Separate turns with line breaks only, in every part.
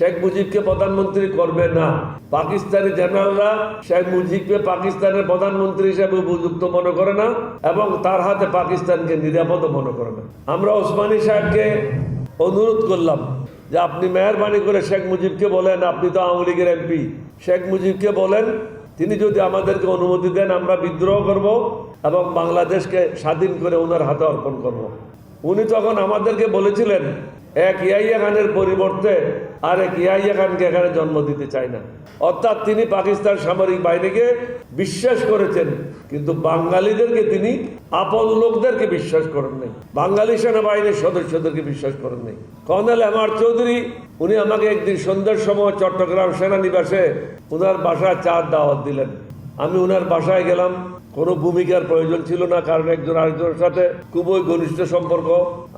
শেখ মুজিবকে প্রধানমন্ত্রী করবে না। পাকিস্তানি জেনারেলরা শেখ মুজিবকে পাকিস্তানের প্রধানমন্ত্রী হিসেবে উপযুক্ত মনে করে না এবং তার হাতে পাকিস্তানকে নিরাপদ মনে করে না। আমরা ওসমানী সাহেবকে অনুরোধ করলাম যে আপনি মেহরবানি করে শেখ মুজিবকে বলেন, আপনি তো আওয়ামী লীগের এমপি। শেখ মুজিবকে বলেন, তিনি যদি আমাদেরকে অনুমতি দেন, আমরা বিদ্রোহ করব এবং বাংলাদেশকে স্বাধীন করে ওনার হাতে অর্পণ করব। উনি তখন আমাদেরকে বলেছিলেন, এক ইয়াইয়া খানের পরিবর্তে আর ইয়াইয়া খানকে এখানে জন্ম দিতে চায় না? অর্থাৎ তিনি পাকিস্তান সামরিক বাহিনীকে বিশ্বাস করেছেন, কিন্তু বাঙালিদেরকে তিনি আপন লোকদেরকে বিশ্বাস করেন নাই। বাঙালি সেনাবাহিনীর সদস্যদেরকে বিশ্বাস করেন নাই। কর্নেল এম আর চৌধুরী, উনি আমাকে একদিন সন্ধ্যার সময় চট্টগ্রাম সেনানিবাসে ওনার বাসায় চার দাওয়াত দিলেন। আমি ওনার বাসায় গেলাম। কোনো ভূমিকার প্রয়োজন ছিল না, কারণ একজন আরেকজনের সাথে খুবই ঘনিষ্ঠ সম্পর্ক।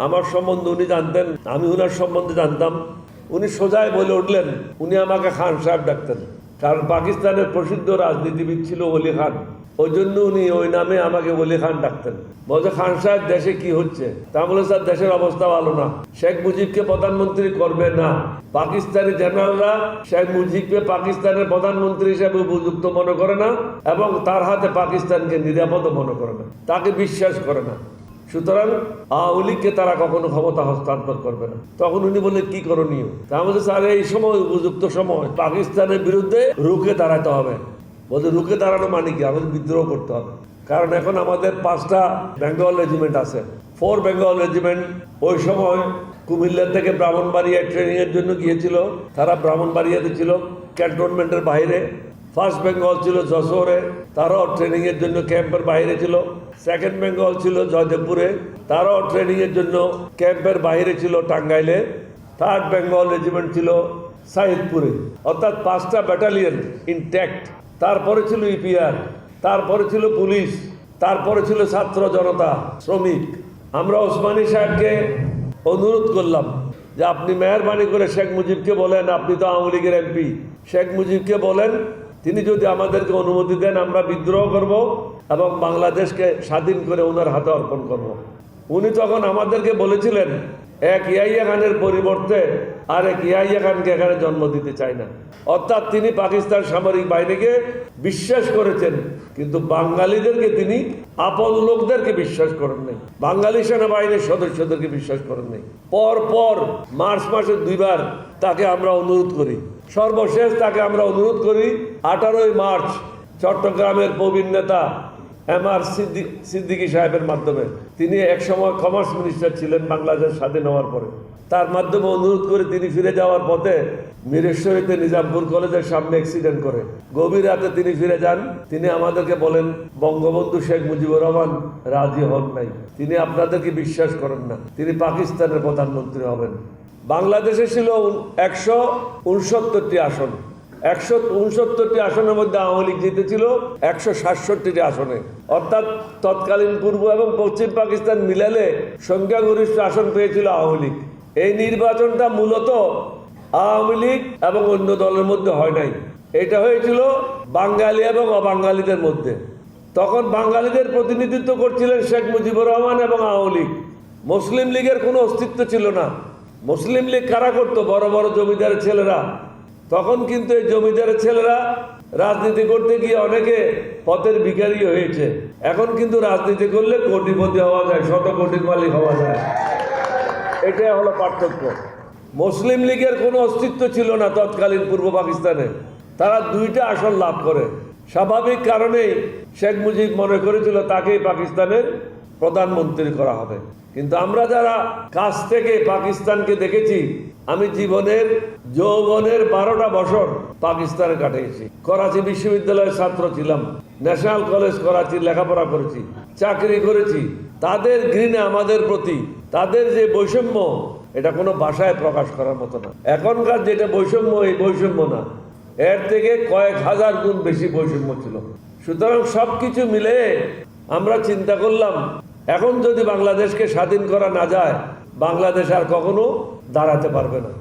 আমার সম্বন্ধে উনি জানতেন, আমি ওনার সম্বন্ধে জানতাম। উনি সোজাই বলে উঠলেন, উনি আমাকে খান সাহেব ডাকতেন। কারণ পাকিস্তানের প্রসিদ্ধ রাজনীতিবিদ ছিল অলি খান। ওই জন্য উনি ওই নামে আমাকে অলি খান ডাকতেন। বলছে, খান সাহেব, দেশে কি হচ্ছে? তা বলে স্যার, দেশের অবস্থা ভালো না। শেখ মুজিবকে প্রধানমন্ত্রী করবে না। পাকিস্তানি জেনারেলরা শেখ মুজিবকে পাকিস্তানের প্রধানমন্ত্রী হিসেবে উপযুক্ত মনে করে না এবং তার হাতে পাকিস্তানকে নিরাপদ মনে করে না। তাকে বিশ্বাস করে না। সুতরাং আওয়ামী তারা কখনো ক্ষমতা হস্তান্তর করবে না। তখন উনি বললেন, কি করণীয়? তা আমাদের স্যার, এই সময়, উপযুক্ত সময়, পাকিস্তানের বিরুদ্ধে রুখে দাঁড়াতে হবে। বলছে, রুখে দাঁড়ানো মানে কি? আমাদের বিদ্রোহ করতে হবে। কারণ এখন আমাদের পাঁচটা বেঙ্গল রেজিমেন্ট আছে। ফোর বেঙ্গল রেজিমেন্ট ওই সময় কুমিল্লা থেকে ব্রাহ্মণবাড়িয়া ট্রেনিং এর জন্য গিয়েছিল। তারা ব্রাহ্মণবাড়িয়াতে ছিল, ক্যান্টনমেন্টের বাইরে। ফার্স্ট বেঙ্গল ছিল যশোরে, তারাও ট্রেনিং এর জন্য ক্যাম্পের বাইরে ছিল। সেকেন্ড বেঙ্গল ছিল জয়দেবপুরে, তারাও ট্রেনিং এর জন্য ক্যাম্পের বাইরে ছিল টাঙ্গাইলে। থার্ড বেঙ্গল রেজিমেন্ট ছিল সাহিদপুরে। অর্থাৎ পাঁচটা ব্যাটালিয়ন ইনট্যাক্ট তারপরে ছিল ইপিআর তারপরে ছিল পুলিশ, তারপরে ছিল ছাত্র জনতা, শ্রমিক। আমরা ওসমানী সাহেবকে অনুরোধ করলাম যে আপনি মেহরবানি করে শেখ মুজিবকে বলেন, আপনি তো আওয়ামী লীগের এমপি। শেখ মুজিবকে বলেন তিনি যদি আমাদেরকে অনুমতি দেন, আমরা বিদ্রোহ করব এবং বাংলাদেশকে স্বাধীন করে ওনার হাতে অর্পণ করব। উনি তখন আমাদেরকে বলেছিলেন, এক ইয়াইয়া খানের পরিবর্তে আর এক ইয়াইয়া খানকে এখানে জন্ম দিতে চায় না। অর্থাৎ তিনি পাকিস্তান সামরিক বাহিনীকে বিশ্বাস করেছেন, কিন্তু বাঙালিদেরকে তিনি আপন লোকদেরকে বিশ্বাস করেন নাই। বাঙালি সেনাবাহিনীর সদস্যদেরকে বিশ্বাস করেন নাই। পর পর মার্চ মাসে দুইবার তাকে আমরা অনুরোধ করি সর্বশেষ তাকে আমরা অনুরোধ করি, আঠারোই মার্চ চট্টগ্রামের প্রবীণ নেতা এম আর সিদ্দিক সিদ্দিকী সাহেবের মাধ্যমে। তিনি একসময় কমার্স মিনিস্টার ছিলেন বাংলাদেশ স্বাধীন হওয়ার পরে। তার মাধ্যমে অনুরোধ করে তিনি ফিরে যাওয়ার পথে মিরেশ্বরীতে নিজামপুর কলেজের সামনে অ্যাক্সিডেন্ট করে। গভীর রাতে তিনি ফিরে যান। তিনি আমাদেরকে বলেন, বঙ্গবন্ধু শেখ মুজিবুর রহমান রাজি হন নাই। তিনি আপনাদেরকে বিশ্বাস করেন না? তিনি পাকিস্তানের প্রধানমন্ত্রী হবেন। বাংলাদেশে ছিল একশো উনসত্তরটি আসন। একশো উনসত্তরটি আসনের মধ্যে আওয়ামী লীগ জিতেছিল, একশো সাতষট্টিটি আসনে। অর্থাৎ তৎকালীন পূর্ব এবং পশ্চিম পাকিস্তান মিলালে সংখ্যাগরিষ্ঠ আসন পেয়েছিল আওয়ামী লীগ। এই নির্বাচনটা মূলত আওয়ামী লীগ এবং অন্য দলের মধ্যে হয় নাই। এটা হয়েছিল বাঙালি এবং অবাঙালিদের মধ্যে। তখন বাঙালিদের প্রতিনিধিত্ব করছিলেন শেখ মুজিবুর রহমান এবং আওয়ামী লীগ। মুসলিম লীগের কোনো অস্তিত্ব ছিল না। মুসলিম লীগ কারা করতো? বড় বড় জমিদারের ছেলেরা। তখন কিন্তু এই জমিদারের ছেলেরা রাজনীতি করতে গিয়ে অনেকে পথের ভিখারি হয়েছে। এখন কিন্তু রাজনীতি করলে কোটিপতি হওয়া যায় শত কোটির মালিক হওয়া যায়। এটাই হলো পার্থক্য। মুসলিম লীগের কোনো অস্তিত্ব ছিল না তৎকালীন পূর্ব পাকিস্তানে। তারা দুইটা আসন লাভ করে। স্বাভাবিক কারণেই শেখ মুজিব মনে করেছিল তাকেই পাকিস্তানের প্রধানমন্ত্রী করা হবে। কিন্তু আমরা যারা কাছ থেকে পাকিস্তানকে দেখেছি, আমি জীবনের, যৌবনের বারোটা বছর পাকিস্তানে কাটিয়েছি করাচি বিশ্ববিদ্যালয়ের ছাত্র ছিলাম, ন্যাশনাল কলেজ করাচি লেখাপড়া করেছি, চাকরি করেছি। তাদের ঘৃণা আমাদের প্রতি, তাদের যে বৈষম্য, এটা কোনো ভাষায় প্রকাশ করার মতো না। এখনকার যেটা বৈষম্য, এই বৈষম্য না। এর থেকে কয়েক হাজার গুণ বেশি বৈষম্য ছিল। সুতরাং সব কিছু মিলে আমরা চিন্তা করলাম এখন যদি বাংলাদেশকে স্বাধীন করা না যায় বাংলাদেশ আর কখনো দাঁড়াতে পারবে না।